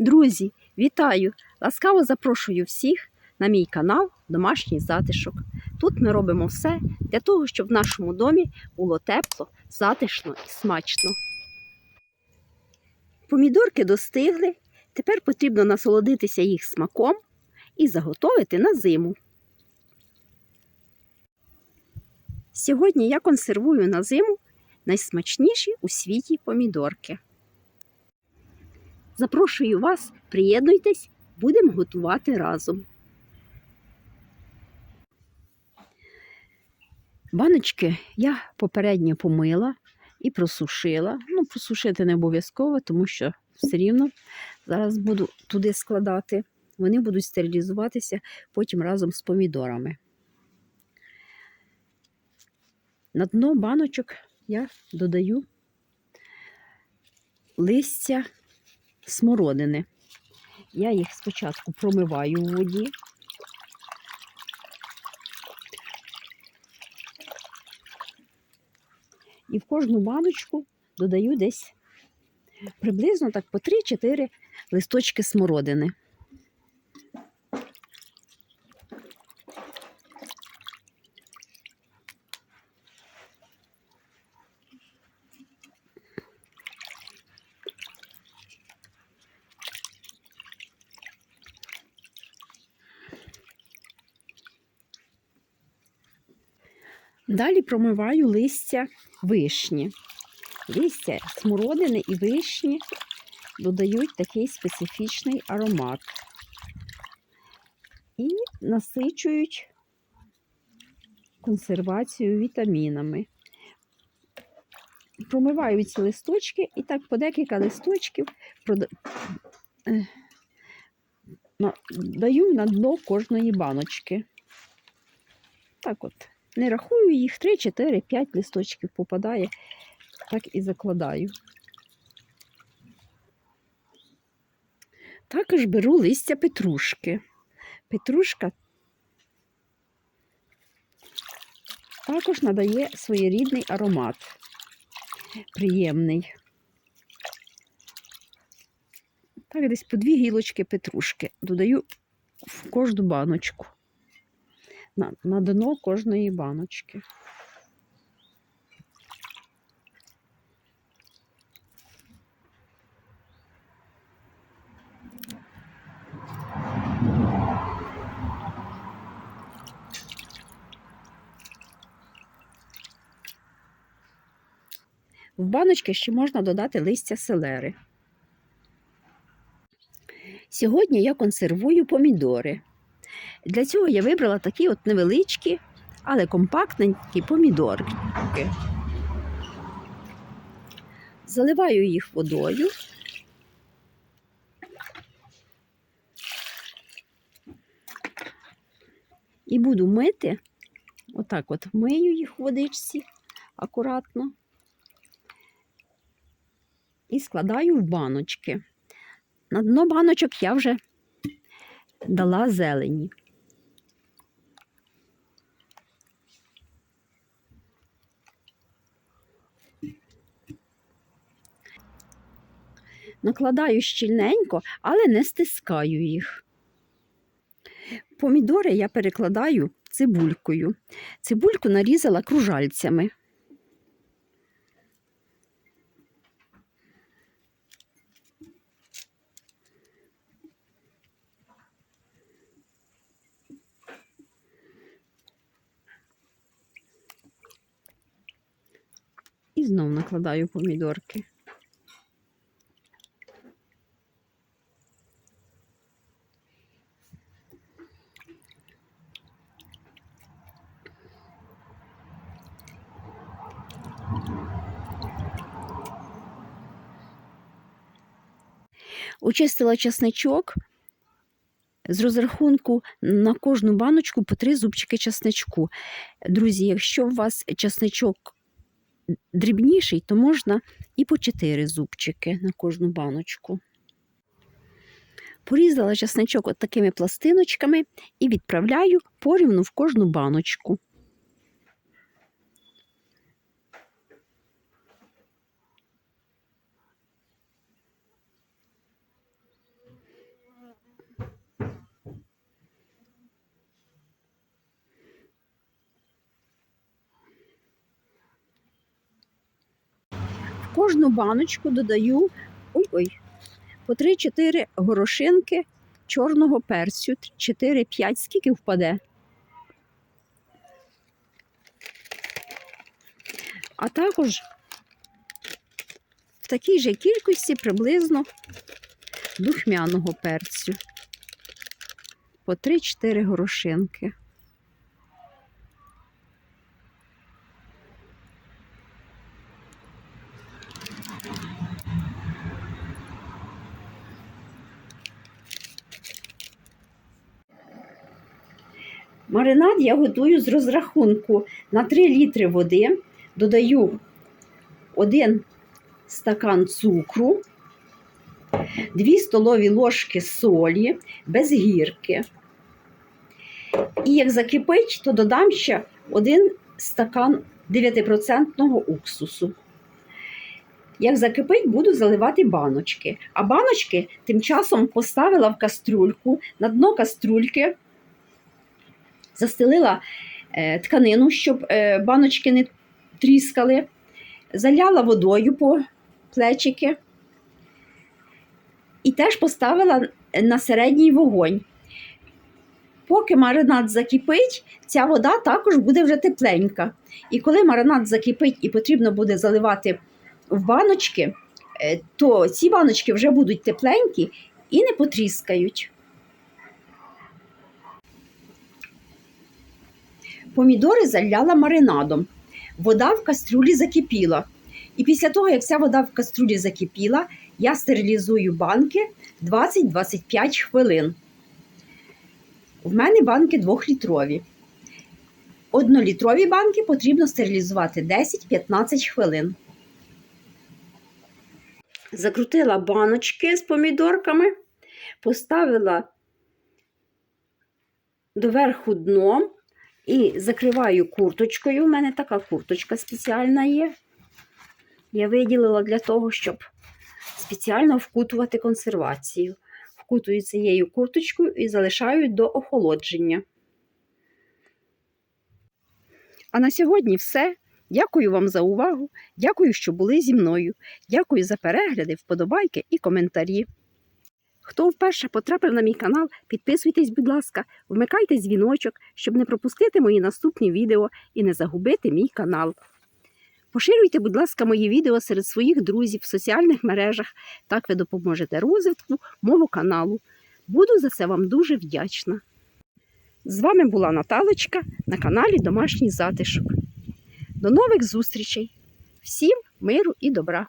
Друзі, вітаю! Ласкаво запрошую всіх на мій канал Домашній затишок. Тут ми робимо все для того, щоб в нашому домі було тепло, затишно і смачно. Помідорки достигли, тепер потрібно насолодитися їх смаком і заготовити на зиму. Сьогодні я консервую на зиму найсмачніші у світі помідорки. Запрошую вас, приєднуйтесь, будемо готувати разом. Баночки я попередньо помила і просушила. Ну, просушити не обов'язково, тому що все рівно зараз буду туди складати. Вони будуть стерилізуватися потім разом з помідорами. На дно баночок я додаю листя смородини. Я їх спочатку промиваю в воді. І в кожну баночку додаю десь приблизно так по 3-4 листочки смородини. Далі промиваю листя вишні. Листя смородини і вишні додають такий специфічний аромат і насичують консервацію вітамінами. Промиваю ці листочки і так по декілька листочків е, даю на дно кожної баночки. Так от. Не рахую їх 3, 4, 5 листочків попадає, так і закладаю. Також беру листя петрушки. Петрушка також надає своєрідний аромат. Приємний. Так, десь по дві гілочки петрушки додаю в кожну баночку на, на дно кожної баночки. В баночки ще можна додати листя селери. Сьогодні я консервую помідори. Для цього я вибрала такі от невеличкі, але компактненькі помідорки. Заливаю їх водою. І буду мити, отак от мию їх в водичці акуратно і складаю в баночки. На дно баночок я вже дала зелені. Накладаю щільненько, але не стискаю їх. Помідори я перекладаю цибулькою. Цибульку нарізала кружальцями. І знов накладаю помідорки. Очистила чесничок. З розрахунку на кожну баночку по три зубчики чесничку. Друзі, якщо у вас чесничок дрібніший, то можна і по 4 зубчики на кожну баночку. Порізала чесничок от такими пластиночками і відправляю порівну в кожну баночку. Кожну баночку додаю ой-ой, по 3-4 горошинки чорного перцю, 4-5, скільки впаде. А також в такій же кількості приблизно духмяного перцю. По 3-4 горошинки. Маринад я готую з розрахунку на 3 літри води, додаю 1 стакан цукру, 2 столові ложки солі без гірки. І як закипить, то додам ще 1 стакан 9% уксусу. Як закипить, буду заливати баночки. А баночки тим часом поставила в каструльку, на дно каструльки застелила е, тканину, щоб е, баночки не тріскали, заляла водою по плечики і теж поставила на середній вогонь. Поки маринад закипить, ця вода також буде вже тепленька. І коли маринад закипить і потрібно буде заливати в баночки, е, то ці баночки вже будуть тепленькі і не потріскають. Помідори заляла маринадом. Вода в кастрюлі закипіла. І після того, як ця вода в кастрюлі закипіла, я стерилізую банки 20-25 хвилин. В мене банки 2-літрові. Однолітрові банки потрібно стерилізувати 10-15 хвилин. Закрутила баночки з помідорками, поставила доверху дном і закриваю курточкою. У мене така курточка спеціальна є. Я виділила для того, щоб спеціально вкутувати консервацію. Вкутую цією курточкою і залишаю до охолодження. А на сьогодні все. Дякую вам за увагу. Дякую, що були зі мною. Дякую за перегляди, вподобайки і коментарі. Хто вперше потрапив на мій канал, підписуйтесь, будь ласка, вмикайте дзвіночок, щоб не пропустити мої наступні відео і не загубити мій канал. Поширюйте, будь ласка, мої відео серед своїх друзів в соціальних мережах. Так ви допоможете розвитку мого каналу. Буду за це вам дуже вдячна. З вами була Наталочка на каналі Домашній затишок. До нових зустрічей! Всім миру і добра!